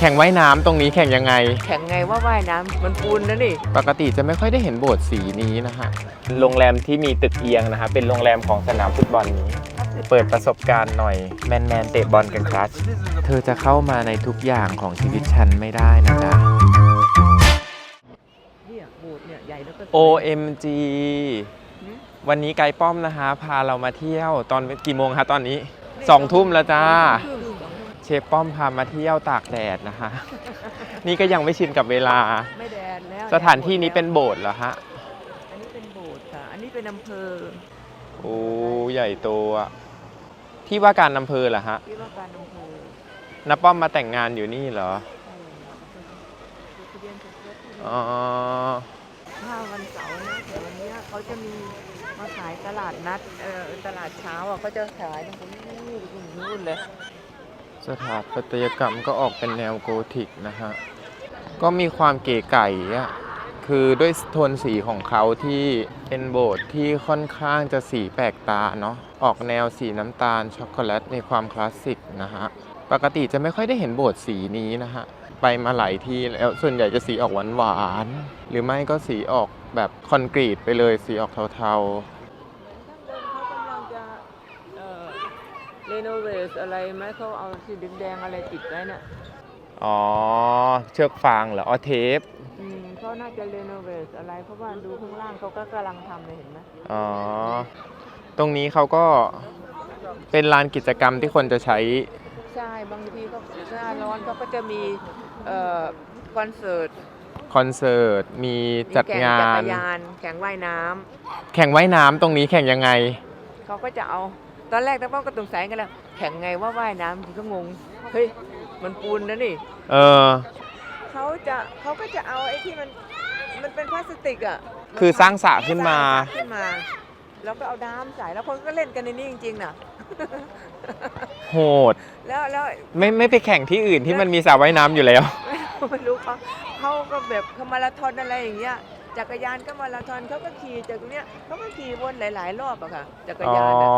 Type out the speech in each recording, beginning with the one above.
แข่งว่ายน้ำตรงนี้แข่งยังไง แข่งไงว่าว่ายน้ำมันปูนนะนี่ ปกติจะไม่ค่อยได้เห็นโบสถ์สีนี้นะฮะ โรงแรมที่มีตึกเอียงนะฮะ เป็นโรงแรมของสนามฟุตบอลนี้ เปิดประสบการณ์หน่อย แมนแมนๆเตะบอลกันครัชเธอจะเข้ามาในทุกอย่างของชีวิตฉันไม่ได้นะจ๊ะ เนี่ยโบสถ์เนี่ยใหญ่แล้วก็สวย OMG หืม วันนี้ไกด์ป้อมนะคะ พาเรามาเที่ยวตอนกี่โมงคะตอนนี้สองทุ่มแล้วจ้า ครึ่ง เชฟป้อมพามาเที่ยวตากแดดนะคะ นี่ก็ยังไม่ชินกับเวลา ไม่แดดแล้วสถานที่นี้เป็นโบสถ์เหรอฮะ อันนี้เป็นโบสถ์ค่ะ อันนี้เป็นอำเภอโอ้ใหญ่โตอะที่ว่าการอำเภอเหรอฮะที่ว่าการอำเภอน้าป้อมมาแต่งงานอยู่นี่เหรอใช่ทะเบียนสมรสอ๋อถ้าวันเสาร์นะแต่วันเนี้ยเขาจะมีมาขายตลาดนัดเอ่อตลาดเช้าอะเขาจะขายตรงนี้ตรงนู้นเลย สถาปัตยกรรมก็ออกเป็นแนวโกธิกนะฮะ ก็มีความเก๋ไก่อะคือด้วยโทนสีของเขาที่เป็นโบสถ์ที่ค่อนข้างจะสีแปลกตาเนาะออกแนวสีน้ำตาลช็อกโกแลตในความคลาสสิกนะฮะ ปกติจะไม่ค่อยได้เห็นโบสถ์สีนี้นะฮะ ไปมาหลายที่แล้วส่วนใหญ่จะสีออกหวานๆหรือไม่ก็สีออกแบบคอนกรีตไปเลยสีออกเทาขากำลังจะเอ่อ เรโนเวทอะไรไหมเขาเอาสีแดงๆอะไรติดไว้น่ะๆอ๋อ เชือกฟางเหรอ อ๋อเทป อืมเขาน่าจะเรโนเวทอะไร เพราะว่าดูข้างล่างเขาก็กำลังทำเลยเห็นไหมอ๋อ ตรงนี้เขาก็เป็นลานกิจกรรมที่คนจะใช้ ใช่บางทีเขาหน้าร้อนเขาก็จะมีเอ่อคอนเสิร์ตคอนเสิร์ต มีมีจัดแข่งาจักน รยานแข่งว่ายน้ำแข่งว่ายน้ำตรงนี้แข่งยังไง เขาก็จะเอา ตอนแรกตะป้อมก็สงสัยกันแล้วแข่งไงว่าว่ายน้ำทีก็งงเฮ้ยมันปูนนะนี่เออ เขาจะเขาก็จะเอาไอ้ที่มันมันเป็นพลาสติกอะคือสร้างสระขึ้นมา สร้งสระขึ้นมา แล้วก็เอาน้ำใส่แล้วคนก็เล่นกันในนี้จริงๆน่ะ โหด แล้วแล้ว ไม่ไม่ไปแข่งที่อื่นที่มันมีสระว่ายน้ำอยู่แล้ว ไม่รู้เขาเขาก็แบบเขามาราธอนอะไรอย่างเงี้ย จักรยานก็มาราธอนเขาก็ขี่จากตรงเนี้ยเขาก็ขี่วนหลาย ๆ รอบอะค่ะ จักรอ๋อยานอะ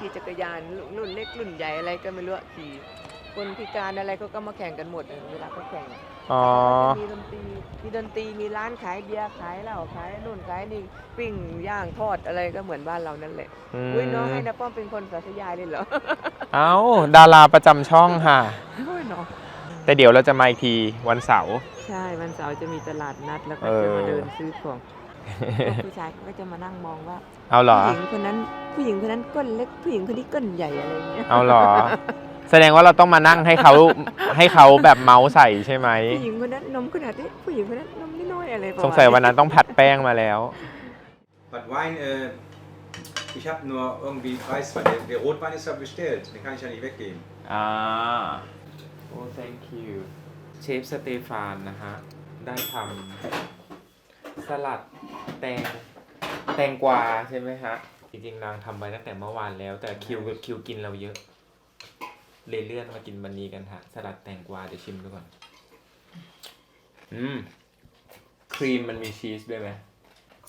ขี่จักรยานรุ่นเล็กรุ่นใหญ่อะไรก็ไม่รู้อะขี่คนพิการอะไรเขาก็มาแข่งกันหมดอะเวลาเขาแข่งอ๋อเขาจะมีดนตรี มีดนตรี มีร้านขายเบียร์ขายเหล้าขายนู่นขายนี่ปิ้งย่างทอดอะไรก็เหมือนบ้านเรานั่นแหละ อืม อุ้ยน้องให้นะป้อมเป็นคนสาธยายเลยเหรอ เอ้าดาราประจำช่องค่ะ อุ้ยน้อง แต่เดี๋ยวเราจะมาอีกทีวันเสาร์ ใช่วันเสาร์จะมีตลาดนัดแล้วก็เออ จะมาเดินซื้อของพวกผู้ชายก็จะมานั่งมองว่าเอาเหรอ ผู้หญิงคนนั้นผู้หญิงคนนั้นก้นเล็กผู้หญิงคนนี้ก้นใหญ่อะไรอย่างเงี้ยเอาเหรอ แสดงว่าเราต้องมานั่งให้เขาให้เขาแบบเมาส์ใส่ใช่ไหม ผู้หญิงคนนั้นนมขนาดนี้ผู้หญิงคนนั้นนมนิดน้อยอะไรประมาณสงสัยวันนั้นต้องผัดแป้งมาแล้ว Was Wein, äh, ich habe nur irgendwie Weißwein. Der, der Rotwein ist ja bestellt, den kann ich ja nicht weggeben. อ่า โอ้ thank you เชฟสเตฟานนะฮะ ได้ทำสลัดแตงแตงกวาใช่ไหมฮะ จริงๆนางทำไว้ตั้งแต่เมื่อวานแล้ว แต่คิวคิวกินเราเยอะ เลยเลื่อนมากินวันนี้กันฮะ สลัดแตงกวาเดี๋ยวชิมดูก่อน อืม ครีมมันมีชีสด้วยไหม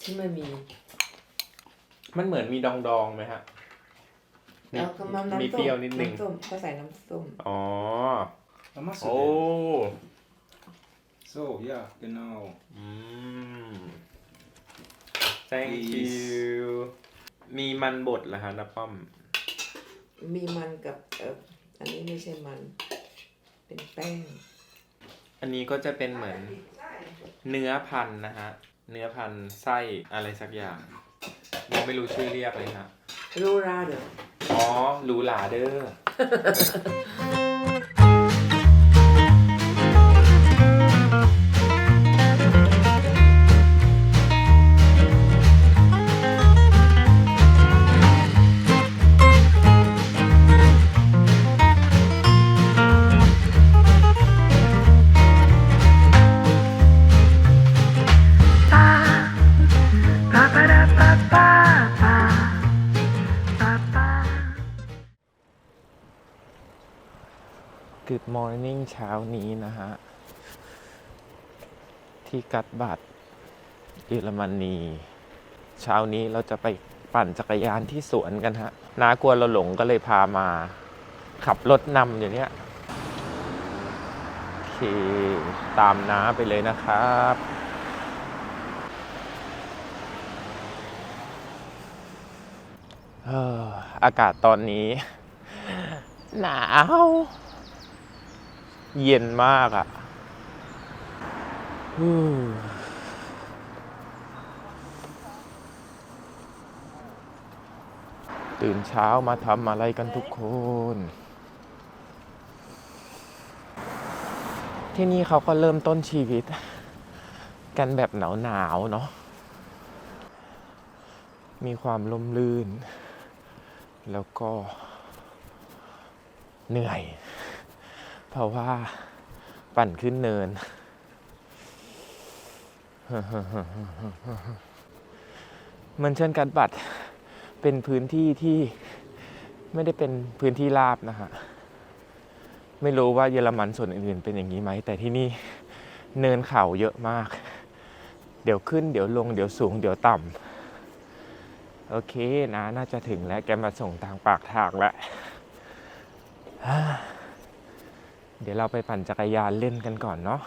ที่มันมี มันเหมือนมีดองดองๆไหมฮะ แล้วก็น้ำน้ำมีส้เปรี้ยวนิดนึงน้ำส้มเขาใส่น้ำส้ม อ๋อ Was machst du โอ้ denn? So, ja, genau. อืม thank Please. you มีมันบดเหรอฮะนับป้อม มีมันกับเอออันนี้ไม่ใช่มัน เป็นแป้ง อันนี้ก็จะเป็นเหมือนเนื้อพันธุ์นะฮะ เนื้อพันธุ์ไส้อะไรสักอย่างยังไม่รู้ชื่อเรียกเลยฮะ รูราเดออ๋อหรูหราเด้อ Good morning เช้านี้นะฮะ ที่กัดบัตรเยอรมนี เช้านี้เราจะไปปั่นจักรยานที่สวนกันฮะน้ากลัวเราหลงก็เลยพามา ขับรถนำอยู่เนี้ยทเค ตามน้าไปเลยนะครับเอออากาศตอนนี้ หนาว เย็นมากอะ่ะฮู้ตื่นเช้ามาทำอะไรกันทุกคน ที่นี่เขาก็เริ่มต้นชีวิต กันแบบหนาวๆเนาะ มีความลมลื่น แล้วก็เหนื่อย เพราะว่าปั่นขึ้นเนิน มันเชิญการบัตรเป็นพื้นที่ที่ไม่ได้เป็นพื้นที่ราบนะฮะ ไม่รู้ว่าเยอรมันส่วนอื่นๆเป็นอย่างนี้ไหม แต่ที่นี่เนินเขาเยอะมาก เดี๋ยวขึ้นเดี๋ยวลง เดี๋ยวสูง เดี๋ยวต่ำโอเคนะ น่าจะถึงแล้วแกมาส่งทางปากทางแล้ว เดี๋ยวเราไปปั่นจักรยานเล่นกันก่อนเนาะ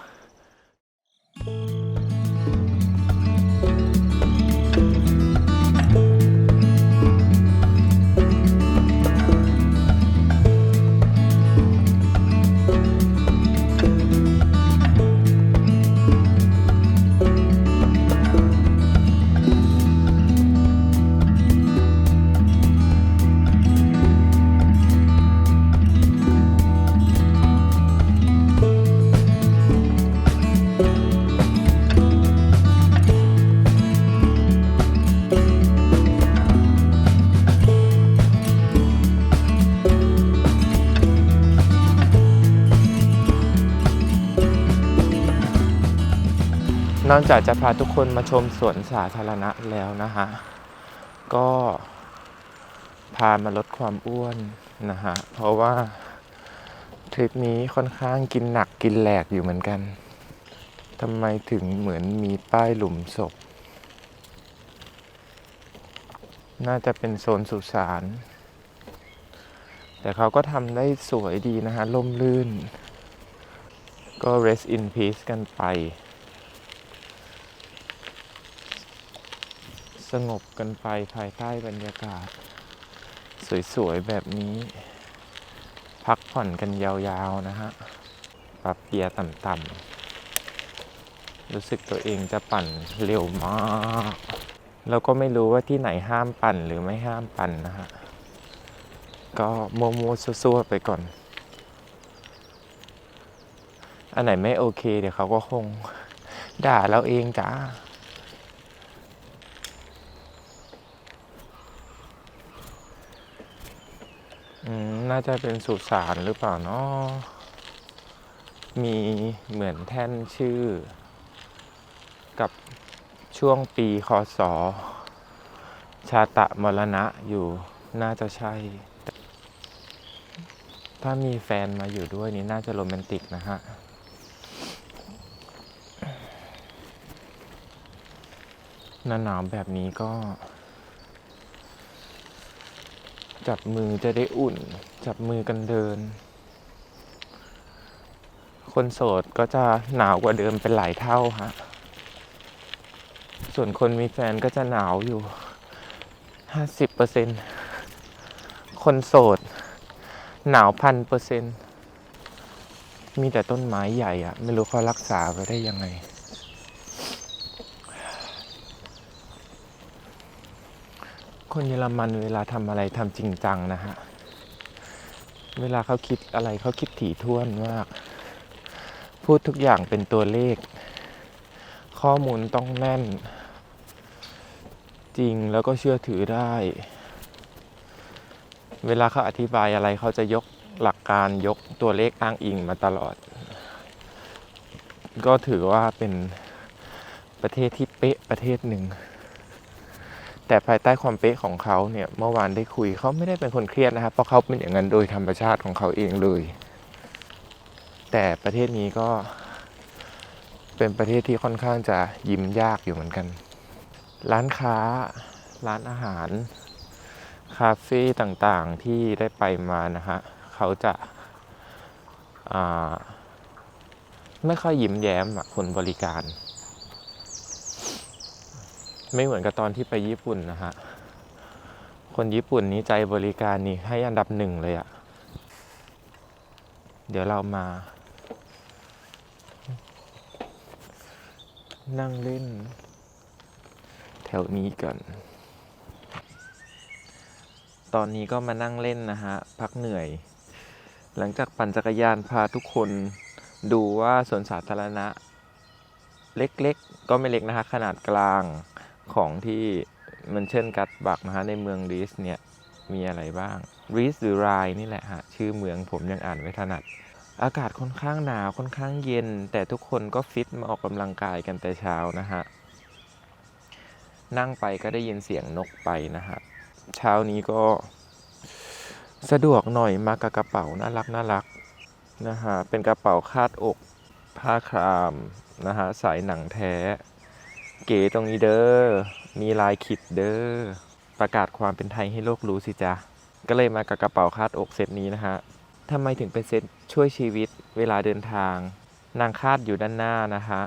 อกจากจะพาทุกคนมาชมสวนสาธารณะแล้วนะฮะ ก็พามาลดความอ้วนนะฮะ เพราะว่าทริปนี้ค่อนข้างกินหนักกินแหลกอยู่เหมือนกันทำไมถึงเหมือนมีป้ายหลุมศพ น่าจะเป็นโซนสุสาน แต่เขาก็ทำได้สวยดีนะฮะล่มลื่น ก็ rest in peace กันไป สงบกันไปภายใต้บรรยากาศ สวยๆ แบบนี้ พักผ่อนกันยาวๆ นะฮะปรับเกียร์ต่ำๆ รู้สึกตัวเองจะปั่นเร็วมาก แล้วก็ไม่รู้ว่าที่ไหนห้ามปั่นหรือไม่ห้ามปั่นนะฮะ ก็มัวซัวๆ ไปก่อน อันไหนไม่โอเคเดี๋ยวเขาก็คงด่าเราเองจ้า น่าจะเป็นสุสานหรือเปล่าเนาะมีเหมือนแท่นชื่อ กับช่วงปีคศชาตะมรณะอยู่น่าจะใช่ ถ้ามีแฟนมาอยู่ด้วยนี่น่าจะโรแมนติกนะฮะหน้าหนาวแบบนี้ก็ จับมือจะได้อุ่น จับมือกันเดิน คนโสดก็จะหนาวกว่าเดิมเป็นหลายเท่าฮะ ส่วนคนมีแฟนก็จะหนาวอยู่ห้าสิบเปอร์เซ็นคนโสด หนาวพันเปอร์เซ็นมีแต่ต้นไม้ใหญ่อะไม่รู้เขารักษาไว้ได้ยังไง คนเยอรมันเวลาทำอะไรทำจริงจังนะฮะ เวลาเขาคิดอะไรเขาคิดถี่ถ้วนมาก พูดทุกอย่างเป็นตัวเลข ข้อมูลต้องแน่น จริงแล้วก็เชื่อถือได้ เวลาเขาอธิบายอะไรเขาจะยกหลักการยกตัวเลขอ้างอิงมาตลอด ก็ถือว่าเป็นประเทศที่เป๊ะประเทศหนึ่ง แต่ภายใต้ความเป๊ะของเขาเนี่ยเมื่อวานได้คุยเขาไม่ได้เป็นคนเครียดนะครับ เพราะเขาเป็นอย่างนั้นโดยธรรมชาติของเขาเองเลย แต่ประเทศนี้ก็เป็นประเทศที่ค่อนข้างจะยิ้มยากอยู่เหมือนกัน ร้านค้า ร้านอาหาร คาเฟ่ต่างๆที่ได้ไปมานะฮะเขาจะาไม่ค่อยยิ้มแย้มคนบริการ ไม่เหมือนกับตอนที่ไปญี่ปุ่นนะฮะ คนญี่ปุ่นนี้ใจบริการนี่ให้อันดับหนึ่งเลยอะเดี๋ยวเรามา นั่งเล่น แถวนี้กันตอนนี้ก็มานั่งเล่นนะฮะ พักเหนื่อย หลังจากปั่นจักรยานพาทุกคนดูว่าสวนสาธารณะ เล็กๆก็ไม่เล็กนะฮะขนาดกลาง ของที่มันเช่นกัดบักนะฮะในเมืองรีสเนี่ยมีอะไรบ้างรีสหรือไรนี่แหละฮะชื่อเมืองผมยังอ่านไม่ถนัด อากาศค่อนข้างหนาวค่อนข้างเย็น แต่ทุกคนก็ฟิตมาออกกำลังกายกันแต่เช้านะฮะนั่งไปก็ได้ยินเสียงนกไปนะฮะเช้านี้ก็สะดวกหน่อยมากับกระเป๋าน่ารักน่ารักนะฮะเป็นกระเป๋าคาดอกผ้าครามนะฮะสายหนังแท้ เก๋ตรงนี้เด้อ มีลายขิดเด้อ ประกาศความเป็นไทยให้โลกรู้สิจ๊ะ ก็เลยมากับกระเป๋าคาดอกเซตนี้นะฮะทำไมถึงเป็นเซตช่วยชีวิตเวลาเดินทาง นางคาดอยู่ด้านหน้านะฮะ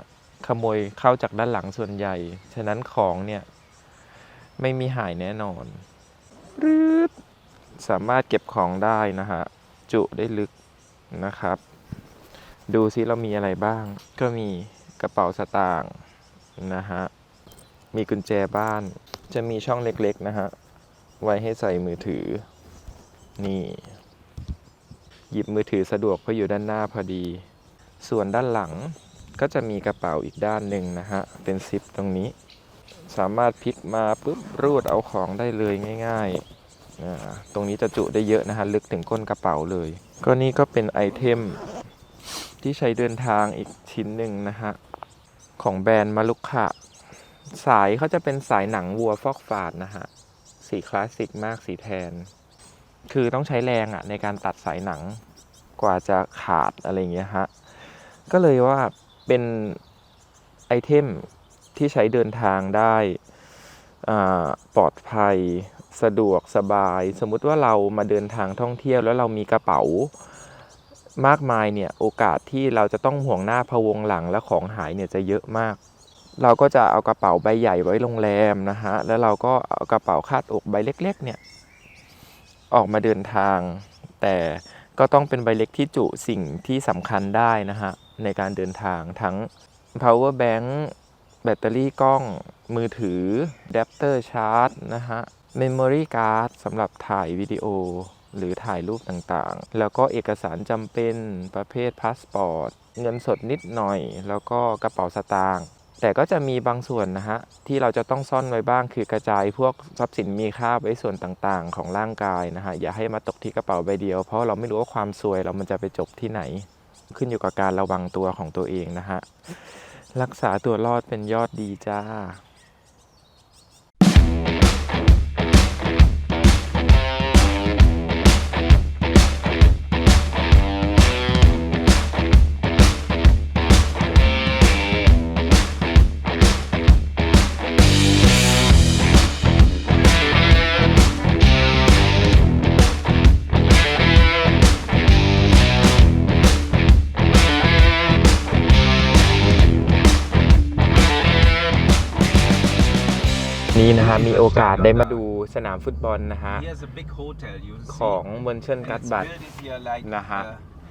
ขโมยเข้าจากด้านหลังส่วนใหญ่ ฉะนั้นของเนี่ยไม่มีหายแน่นอนรืดสามารถเก็บของได้นะฮะ จุได้ลึกนะครับ ดูซิเรามีอะไรบ้าง ก็มีกระเป๋าสตางค์ นะฮะ มีกุญแจบ้าน จะมีช่องเล็กๆนะฮะ ไว้ให้ใส่มือถือ นี่ หยิบมือถือสะดวกเพราะอยู่ด้านหน้าพอดี ส่วนด้านหลังก็จะมีกระเป๋าอีกด้านหนึ่งนะฮะ เป็นซิปตรงนี้ สามารถพลิกมาปุ๊บรูดเอาของได้เลยง่ายๆ ตรงนี้จะจุได้เยอะนะฮะ ลึกถึงก้นกระเป๋าเลย ก็นี่ก็เป็นไอเทมที่ใช้เดินทางอีกชิ้นหนึ่งนะฮะ ของแบรนด์มาลุกขะสายเขาจะเป็นสายหนังวัวฟอกฝาดนะฮะ สีคลาสสิกมากสีแทน คือต้องใช้แรงอะในการตัดสายหนังกว่าจะขาดอะไรเงี้ยฮะ ก็เลยว่าเป็นไอเทมที่ใช้เดินทางได้อ่าปลอดภัยสะดวกสบาย สมมุติว่าเรามาเดินทางท่องเที่ยวแล้วเรามีกระเป๋า มากมายเนี่ยโอกาสที่เราจะต้องห่วงหน้าพะวงหลังและของหายเนี่ยจะเยอะมาก เราก็จะเอากระเป๋าใบใหญ่ไว้โรงแรมนะฮะแล้วเราก็เอากระเป๋าคาดอกใบเล็กๆเนี่ยออกมาเดินทาง แต่ก็ต้องเป็นใบเล็กที่จุสิ่งที่สำคัญได้นะฮะในการเดินทางทั้ง power bank แบตเตอรี่กล้องมือถือ adapter charge นะฮะ memory card สำหรับถ่ายวิดีโอ หรือถ่ายรูปต่างๆ แล้วก็เอกสารจำเป็นประเภทพาสปอร์ต เงินสดนิดหน่อย แล้วก็กระเป๋าสตางค์แต่ก็จะมีบางส่วนนะฮะ ที่เราจะต้องซ่อนไว้บ้างคือกระจายพวกทรัพย์สินมีค่าไว้ส่วนต่างๆ ของร่างกายนะฮะ อย่าให้มาตกที่กระเป๋าใบเดียว เพราะเราไม่รู้ว่าความซวยเรามันจะไปจบที่ไหน ขึ้นอยู่กับการระวังตัวของตัวเองนะฮะ รักษาตัวรอดเป็นยอดดีจ้า นี่นะฮะมีโอกาสได้มาดูสนามฟุตบอลนะฮะ Here's a big hotel you see. ของเมือนเชิญ And กัด it's บัต built here like Nah. uh,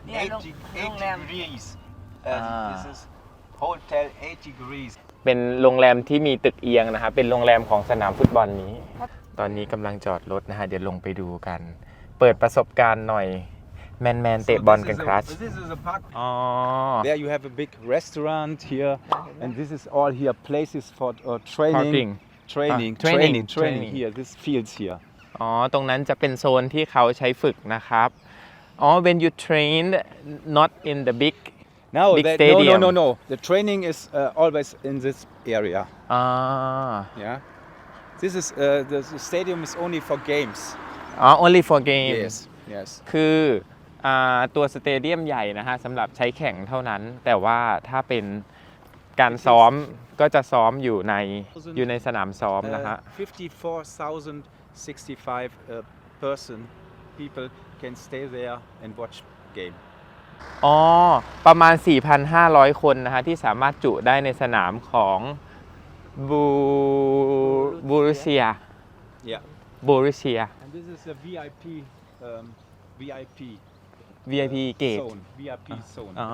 เนี่ยโรง 80, โรงแรม80 degrees. Ah. Uh, This is hotel 80 degrees. เป็นโรงแรมที่มีตึกเอียงนะฮะเป็นโรงแรมของสนามฟุตบอลนี้ครับตอนนี้กำลังจอดรถนะฮะเดี๋ยวลงไปดูกัน เปิดประสบการณ์หน่อยแมนแมน So เตะบอล this กัน is ค a- รัช This is a park. อ๋อ There you have a big restaurant here, and this is all here places for uh, training, Parking training, Ah, training, training, training. training. Here, this fields here. อ๋อ ตรงนั้นจะเป็นโซนที่เขาใช้ฝึกนะครับ อ๋อ when you train not in the big No, Big that, no, no, stadium. no, no. The training is uh, always in this area. อ่า Yeah. This is uh, the, the stadium is only for games. อ๋อ only for game Yes, yes. คืออ่าตัวสเตเดียมใหญ่นะฮะสำหรับใช้แข่งเท่านั้น แต่ว่าถ้าเป็น การซ้อมก็จะซ้อมอยู่ในอยู่ในสนามซ้อมนะฮะ Uh, 54,065 uh, person people can stay there and watch game. อ๋อ ประมาณ 4,500 คนนะฮะ ที่สามารถจุได้ในสนามของบูบูรุเซีย Yeah. บูรุเซีย And this is a VIP, um, VIP VIP เกต zone. VIP zone. อ๋อ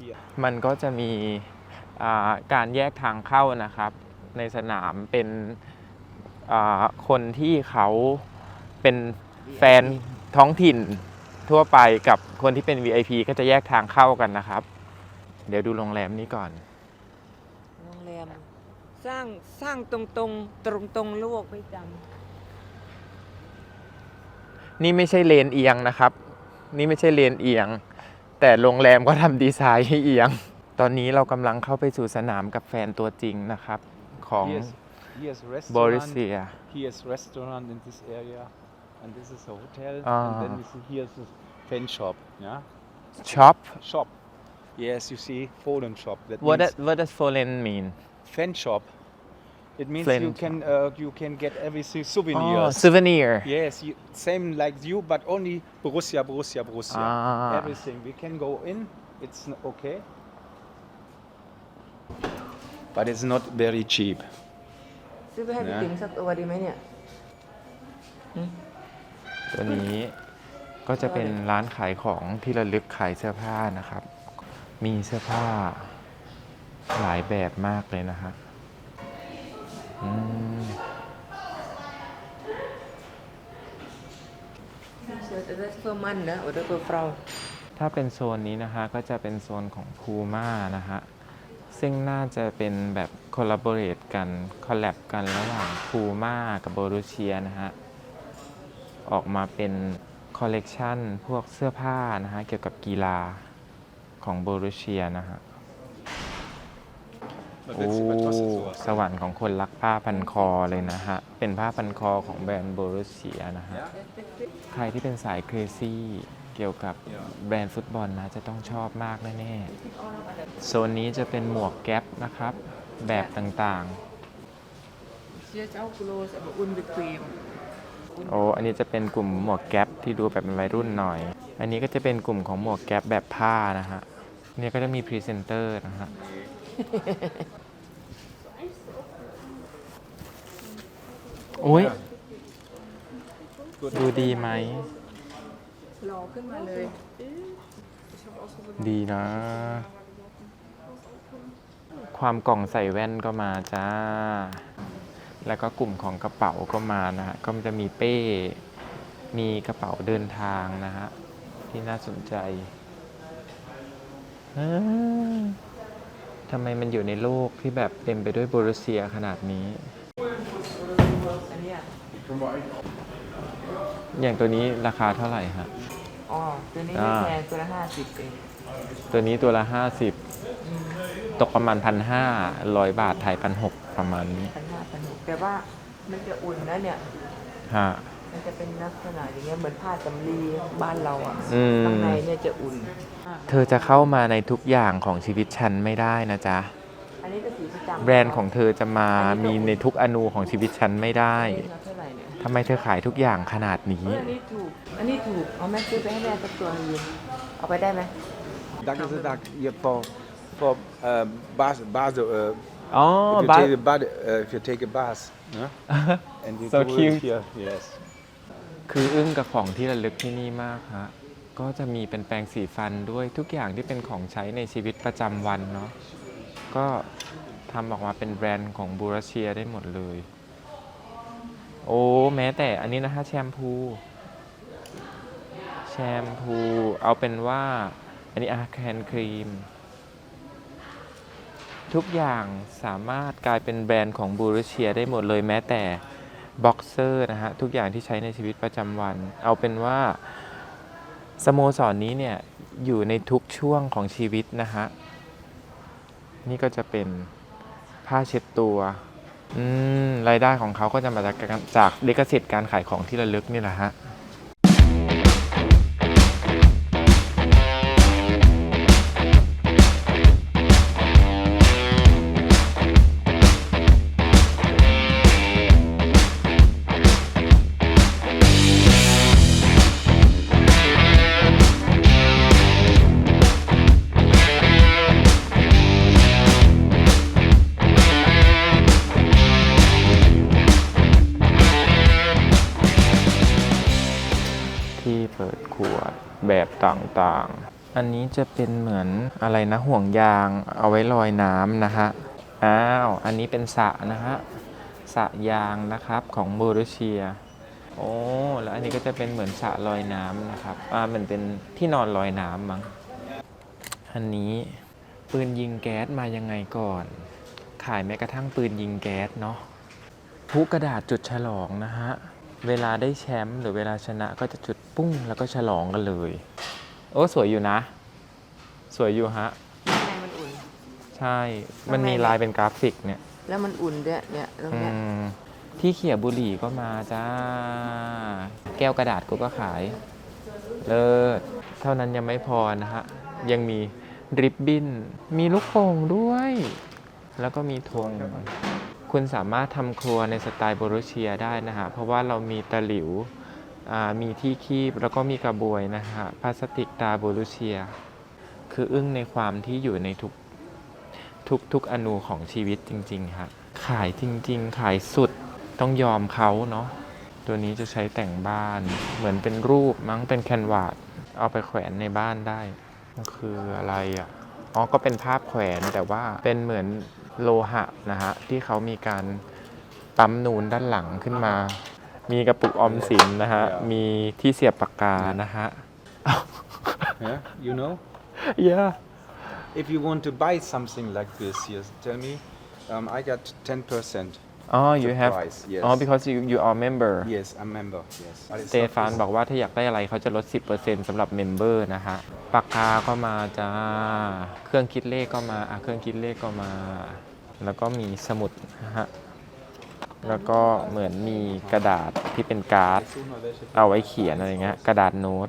Here. มันก็จะมีอ่า การแยกทางเข้านะครับ ในสนามเป็นอ่าคนที่เขาเป็นแฟนท้องถิ่นทั่วไปกับคนที่เป็น VIP ก็จะแยกทางเข้ากันนะครับ เดี๋ยวดูโรงแรมนี้ก่อน โรงแรม สร้างสร้างตรงตรงตรงตรงๆลวกไม่จนี่ไม่ใช่เลนเอียงนะครับ นี่ไม่ใช่เลนเอียง แต่โรงแรมก็ทำดีไซน์ให้เอียง ตอนนี้เรากำลังเข้าไปสู่สนามกับแฟนตัวจริงนะครับของ Here's, here's บริ restaurant. เซีย Here's restaurant in this area. And this is a hotel. Ah. And then you see here's a fan shop. Yeah. ช็อป Shop. Yes, you see, Fohlen shop. That what means does what does foreign mean fan shop. It means Fan you can uh, you can get everything souvenirs. oh souvenir Yes, you, same like you, but only Borussia, Borussia, Borussia. Ah. Everything. We can go in. It's n- okay. But it's not very cheap. ำซื้อไปให้พี่นะติ๋มสักตัวดีไหมเนี่ย ตัวนี้ก็จะเป็นร้านขายของที่ระลึกขายเสื้อผ้านะครับ มีเสื้อผ้าหลายแบบมากเลยนะฮะอืม Shirt das für Mann, ne? Oder für Frau? ถ้าเป็นโซนนี้นะฮะก็จะเป็นโซนของพูม่านะฮะ ซึ่งน่าจะเป็นแบบคอลลาบอร์เรตกันคอลแลบกันระหว่างพูม่ากับโบรูเชียนะฮะ ออกมาเป็นคอลเลกชันพวกเสื้อผ้านะฮะ เกี่ยวกับกีฬาของโบรูเชียนะฮะ But โอ้ that's- but was it sowas? สวรรค์ของคนรักผ้าพันคอเลยนะฮะ เป็นผ้าพันคอของแบรนด์โบรุเซียนะฮะ ใครที่เป็นสายเครซี่ เกี่ยวกับแบรนด์ฟุตบอลนะจะต้องชอบมากแน่ๆโซนนี้จะเป็นหมวกแก๊ปนะครับ แบบต่าง Hier ist auch bloß, aber unbequem. ๆโอ้อันนี้จะเป็นกลุ่มหมวกแก๊ปที่ดูแบบเป็นวัยรุ่นหน่อย อันนี้ก็จะเป็นกลุ่มของหมวกแก๊ปแบบผ้านะฮะเนี่ยก็จะมีพรีเซนเตอร์นะฮะโอ้ยดูดีไหม รอขึ้นมาเลยดีนะ ความกล่องใส่แว่นก็มาจ้า แล้วก็กลุ่มของกระเป๋าก็มานะฮะ ก็จะมีเป้ มีกระเป๋าเดินทางนะฮะ ที่น่าสนใจทำไมมันอยู่ในโลกที่แบบเต็มไปด้วยโบรุเซียขนาดนี้ อันเนี้ยอย่างตัวนี้ราคาเท่าไหร่ฮะ อ๋อ ตัวนี้อ่าไม่แพงตัวละห้าสิบเองตัวนี้ตัวละ50ตกประมาณพันห้าร้อยบาทไทยพันหกประมาณนี้พันห้าพันหกแต่ว่ามันจะอุ่นนะเนี่ย ฮะ มันจะเป็นลักษณะอย่างเงี้ยเหมือนผ้าสำลีบ้านเราอะอืม ข้างในเนี่ยจะอุ่น เธอจะเข้ามาในทุกอย่างของชีวิตฉันไม่ได้นะจ๊ะ อันนี้ก็สีประจำแบรนด์ของเธอจะมามีในทุกอนูของชีวิตฉันไม่ได้ อันนี้เำไมเธอขายทุกอย่างขนาดนี้เอออันนี้ถูก อันนี้ถูก เอาแม่ซื้อไปให้แม่สักตัวหนึงเอาไปได้ไหม Duck is a duck. Yeah, for for uh, bath, bath, uh, อ๋อ if you บัส take a bath, uh, if you take a bath, yeah? and you So do cute. it here, yes. คืออึ้งกับของที่ระลึกที่นี่มากฮะ ก็จะมีเป็นแปรงสีฟันด้วยทุกอย่างที่เป็นของใช้ในชีวิตประจำวันเนาะ ก็ทำออกมาเป็นแบรนด์ของบูราเชียได้หมดเลย โอ้แม้แต่อันนี้นะฮะแชมพู แชมพู เอาเป็นว่า อันนี้อาแคนครีม ทุกอย่างสามารถกลายเป็นแบรนด์ของบูราเชียได้หมดเลยแม้แต่บ็อกเซอร์นะฮะ ทุกอย่างที่ใช้ในชีวิตประจำวัน เอาเป็นว่าสโมสรนนี้เนี่ย อยู่ในทุกช่วงของชีวิตนะฮะ นี่ก็จะเป็นผ้าเช็ดตัว อืมรายได้ของเขาก็จะมาจากการจากลิขสิทธิ์การขายของที่ระลึกนี่แหละฮะ อันนี้จะเป็นเหมือนอะไรนะห่วงยางเอาไว้ลอยน้ำนะฮะ อ้าว อันนี้เป็นสระนะฮะสระยางนะครับของโบรูเชีย โอ้ แล้วอันนี้ก็จะเป็นเหมือนสระลอยน้ำนะครับ อ่าเหมือนเป็นที่นอนลอยน้ำมั้ง อันนี้ปืนยิงแก๊สมายังไงก่อน ขายแม้กระทั่งปืนยิงแก๊สเนาะผู้กระดาษจุดฉลองนะฮะ เวลาได้แชมป์หรือเวลาชนะก็จะจุดปุ้งแล้วก็ฉลองกันเลย โอ้สวยอยู่นะ สวยอยู่ฮะ ข้างในมันอุ่น ใช่ มันมีลายเป็นกราฟิกเนี่ย แล้วมันอุ่นด้วยเนี่ยตรงอืเนี้ยม ที่เขี่ยบุหรี่ก็มาจ้า แก้วกระดาษกูก็ขาย เลิศ เท่านั้นยังไม่พอนะฮะ ยังมีริบบิ้น มีลูกโป่งด้วย แล้วก็มีธงคุณสามารถทำครัวในสไตล์โบรูเชียได้นะฮะ เพราะว่าเรามีตะหลิวอ่า มีที่คีบแล้วก็มีกระบวยนะฮะพลาสติกตาโบรูเชีย คืออึ้งในความที่อยู่ในทุกทุกทุกอนูของชีวิตจริงๆครับขายจริง ๆ ขายสุดต้องยอมเขาเนาะตัวนี้จะใช้แต่งบ้าน เหมือนเป็นรูปมั้งเป็นแคนวาสเอาไปแขวนในบ้านได้คืออะไรอะอ๋อก็เป็นภาพแขวนแต่ว่าเป็นเหมือนโลหะนะฮะที่เขามีการปั๊มนูนด้านหลังขึ้นมา มีกระปุกออมสินนะฮะ มีที่เสียบปากกานะฮะ Yeah, you know. yeah If you want to buy something like this, yes, tell me. Um, I got 10%. oh you The have price, yes. oh because you you are member Yes, I'm member. Yes. But ส it's เต not ฟาน this- บอกว่าถ้าอยากได้อะไรเขาจะลด 10%สำหรับเมมเบอร์นะฮะ ปากกาก็มาจ้า เครื่องคิดเลขก็มาอะเครื่องคิดเลขก็มา แล้วก็มีสมุดนะฮะ แล้วก็เหมือนมีกระดาษที่เป็นการ์ด เอาไว้เขียนอะไรเงี้ยกระดาษโน้ต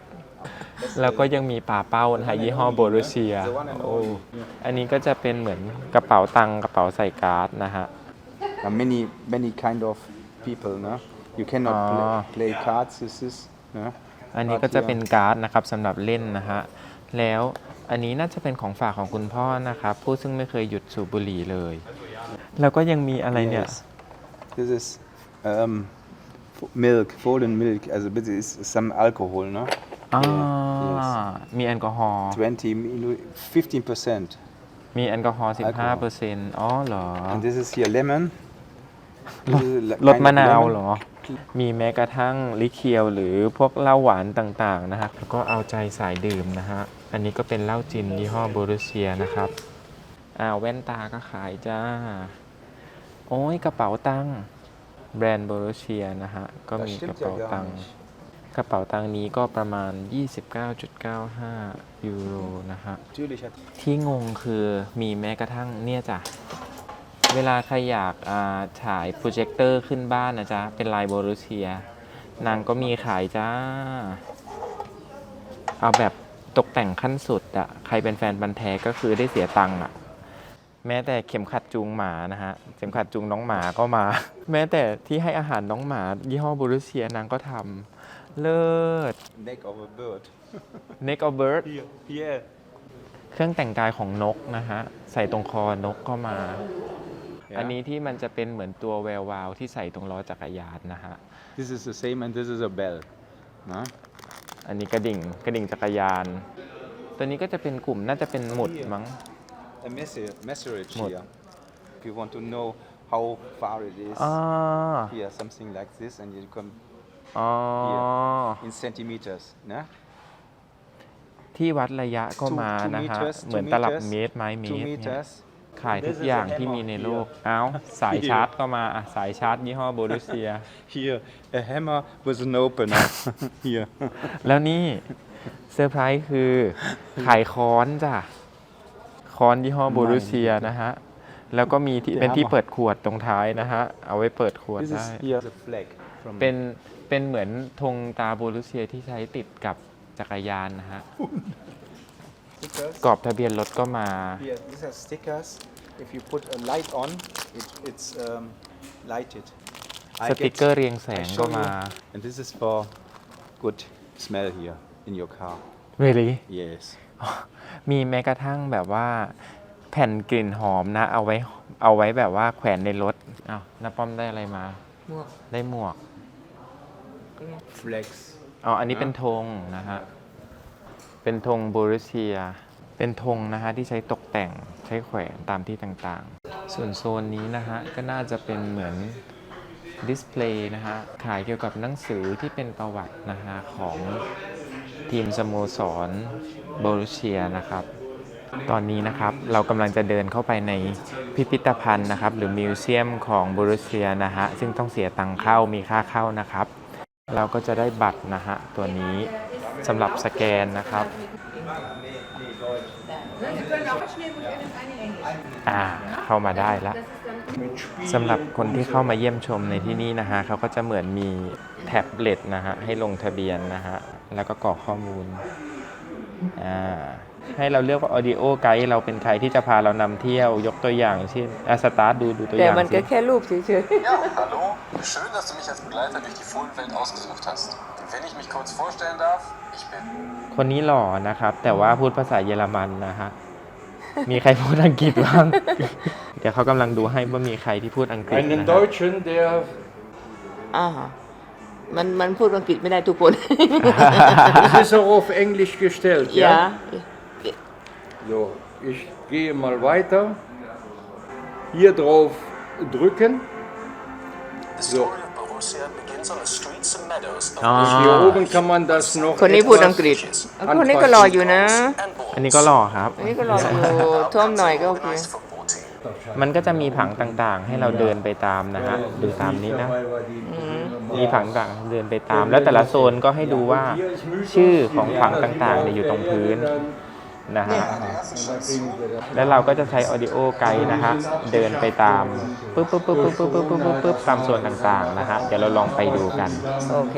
แล้วก็ยังมีป่าเป้านะฮะยี่ห้อโบรูเซียโอ้อันนี้ก็จะเป็นเหมือนกระเป๋าตังค์กระเป๋าใส่การ์ดนะฮะ Uh, many, many kind of people, no? You cannot Ah. play, play cards. This is, no? อันนี้ก็จะเป็นการ์ดนะครับสำหรับเล่นนะฮะ แล้วอันนี้น่าจะเป็นของฝากของคุณพ่อนะครับ ผู้ซึ่งไม่เคยหยุดสูบบุหรี่เลย แล้วก็ยังมีอะไรเนี่ย Yes. This is um, f- milk, fallen milk. As a bit is some alcohol, no? อ่า Yes. มีแอลกอฮอล์ 20, mil- 15%. มีแอลกอฮอล์แอลกอฮอล์15%อ๋อเหรอ And this is here lemon. รส This is li- รส kind of มะนาว lemon. เหรอ มีแม้กระทั่งลิเคียวหรือพวกเหล้าหวานต่างๆนะฮะแล้วก็เอาใจสายดื่มนะฮะ อันนี้ก็เป็นเหล้าจินยี่ห้อโบรูเซียนะครับอ้าวแว่นตาก็ขายจ้า โอ้ยกระเป๋าตังค์แบรนด์โบรูเชียนะฮะ ก็ Das มีกระ stimmt เป๋า ja ตั gar งค์ nicht. กระเป๋าตังค์นี้ก็ประมาณ 29.95 ยูโรนะฮะ Natürlich hat ที่งงคือมีแม้กระทั่งเนี่ยจ้ะ เวลาใครอยากอ่าฉายโปรเจคเตอร์ขึ้นบ้านนะจ๊ะ เป็นลายโบรูเซีย นางก็มีขายจ้า เอาแบบตกแต่งขั้นสุดอะใครเป็นแฟนบันธุ์แท้ก็คือได้เสียตังค์อะ แม้แต่เข็มขัดจูงหมานะฮะ เข็มขัดจูงน้องหมาก็มา แม้แต่ที่ให้อาหารน้องหมา ยี่ห้อโบรูเซียนางก็ทำเลิศ neck of a bird. neck of bird Here, yeah. เครื่องแต่งกายของนกนะฮะ ใส่ตรงคอนกก็มา Yeah. อันนี้ที่มันจะเป็นเหมือนตัวแวววาวที่ใส่ตรงล้อจักรยานนะฮะ This is the same, and this is a bell. No? อันนี้กระดิ่งกระดิ่งจักรยาน ตัวนี้ก็จะเป็นกลุ่มน่าจะเป็นหมุดมั้ง A message, message What? here. If you want to know how far it is, อ๋อ here something like this, and you come อ๋อ in centimeters. No? ที่วัดระยะก็ Two- มา two นะฮะ meters, เหมือน two ตลับ meters, เมตรไม้เม Two ตรเนี่ย meters. ขายทุกอย่างที่มีในโลก เอ้า สายชาร์จก็มาอะสายชาร์จยี่ห้อโบรูเซีย Here, a hammer with an opener. here. แล้วนี่เซอร์ไพรส์คือ ขายค้อนจ้ะ ค้อนยี่ห้อโบรูเซียนะฮะ แล้วก็มีที่เดี๋ยวเป็นที่ครับเปิดขวดตรงท้ายนะฮะ เอาไว้เปิดขวด This ได้ is here the flag from เป็นเป็นเหมือนธงตาโบรูเซียที่ใช้ติดกับจักรยานนะฮะ stickers. กรอบทะเบียนรถก็มา Here, these are stickers. If you put a light on, it, it's um, lighted. สติกเกอร์เรียงแสง I ก็ show มา you. And this is for good smell here in your car. really Yes. มีแม้กระทั่งแบบว่า แผ่นกลิ่นหอมนะ เอาไว้เอาไว้แบบว่าแขวนในรถอ้าวน้าป้อมได้อะไรมา หมวกได้หมวกเป็นไง Flags. อ๋อ อันนี้เป็นธงนะฮะ เป็นเป็นธงบูรุเซีย เป็นธงนะฮะที่ใช้ตกแต่งใช้แขวนตามที่ต่างๆ ส่วนโซนนี้นะฮะ ก็น่าจะเป็นเหมือนดิสเพลย์นะฮะ ขายเกี่ยวกับหนังสือที่เป็นประวัตินะฮะ ของ ทีมสโมสรโบรุเซียนะครับ ตอนนี้นะครับเรากำลังจะเดินเข้าไปในพิพิธภัณฑ์นะครับ หรือมิวเซียมของโบรุเซียนะฮะซึ่งต้องเสียตังค์เข้ามีค่าเข้านะครับ เราก็จะได้บัตรนะฮะตัวนี้สำหรับสแกนนะครับอ่าเข้ามาได้ละสำหรับคนที่เข้ามาเยี่ยมชมในที่นี่นะฮะเขาก็จะเหมือนมีแท็บเล็ตนะฮะให้ลงทะเบียนนะฮะ แล้วก็กรอกข้อมูลอ่าให้เราเลือกว่า audio ไกด์เราเป็นใครที่จะพาเรานำเที่ยวยกตัวอย่างเช่นอะสตาร์ทดูดูตัวอแต่ย่างมันก็สิแค่รูปเฉย Ja, hallo. Schön, dass du mich als Begleiter durch die Fohlenwelt ausgesucht hast. Wenn ich mich kurz vorstellen darf, ich bin คนนี้หล่อนะครับ แต่ว่าพูดภาษาเยอรมันนะฮะ มีใครพูดอังกฤษบ้าง เดี๋ยวเขากำลังดูให้ว่ามีใครที่พูดอังกฤษ Einen นะฮะ Deutschen, der ๆอ่า มันมันพูดอังกฤษไม่ได้ทุกคน das ist auch auf Englisch gestellt. อย่า Ja? So, ich gehe mal weiter. Hier drauf drücken. The story of Borussia begins on the streets and meadows of Ah. Hier oben kann man das noch คนนี้พูดอังกฤษ Beaches คนนี้ก็รออยู่นะ and อันนี้ก็หล่อครับ อันนี้ก็รออยู่ท่วมหน่อยก็โอเค organized football team. มันก็จะมีผังต่างๆ ให้เราเดินไปตามนะฮะดูตามนี้นะ มีผังต่างเดินไปตาม แล้วแต่ละโซนก็ให้ดูว่าชื่อของผังต่างๆเนี่ยอยู่ตรงพื้นนะฮะ แล้วเราก็จะใช้ออดิโอไกด์นะฮะ เดินไปตามปุ๊บปุ๊บปุ๊บปุ๊บปุ๊บปุ๊บปุ๊บตามส่วนต่างๆนะฮะ เดี๋ยวเราลองไปดูกัน โอเค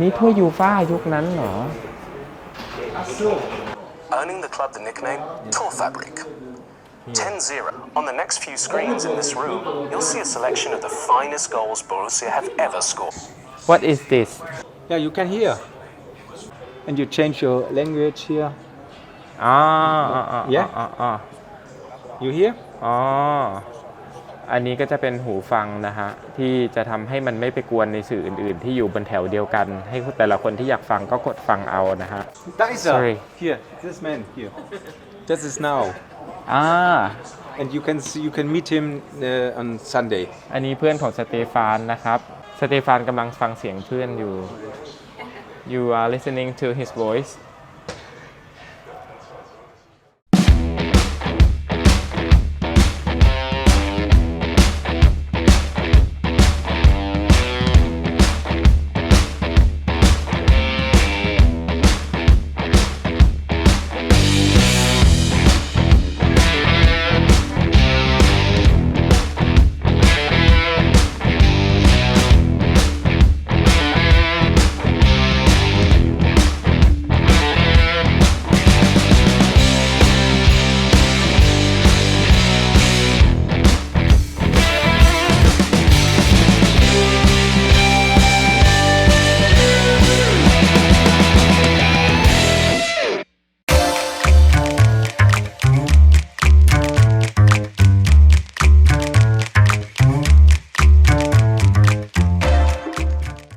นนี้ถ้วยยูฟ่ายุคนั้นเหรอ Earning the club the nickname Tour Fabric. 10-0. On the next few screens in this room, you'll see a selection of the finest goals Borussia have ever scored. What is this Yeah, you can hear. And you change your language here. อ๋ออ๋ออ๋อ Yeah อ๋ออ๋อ You hear? อ๋ ออันนี้ก็จะเป็นหูฟังนะฮะที่จะทำให้มันไม่ไปกวนในสื่ออื่น ๆ ที่อยู่บนแถวเดียวกัน ให้แต่ละคนที่อยากฟังก็กดฟังเอานะฮะ Da ist er. Sorry. Here, this man here. This is now. อ่า And you can see, you can meet him uh, on Sunday. อันนี้เพื่อนของสเตฟานนะครับสเตฟานกำลังฟังเสียงเพื่อนอยู่ You are listening to his voice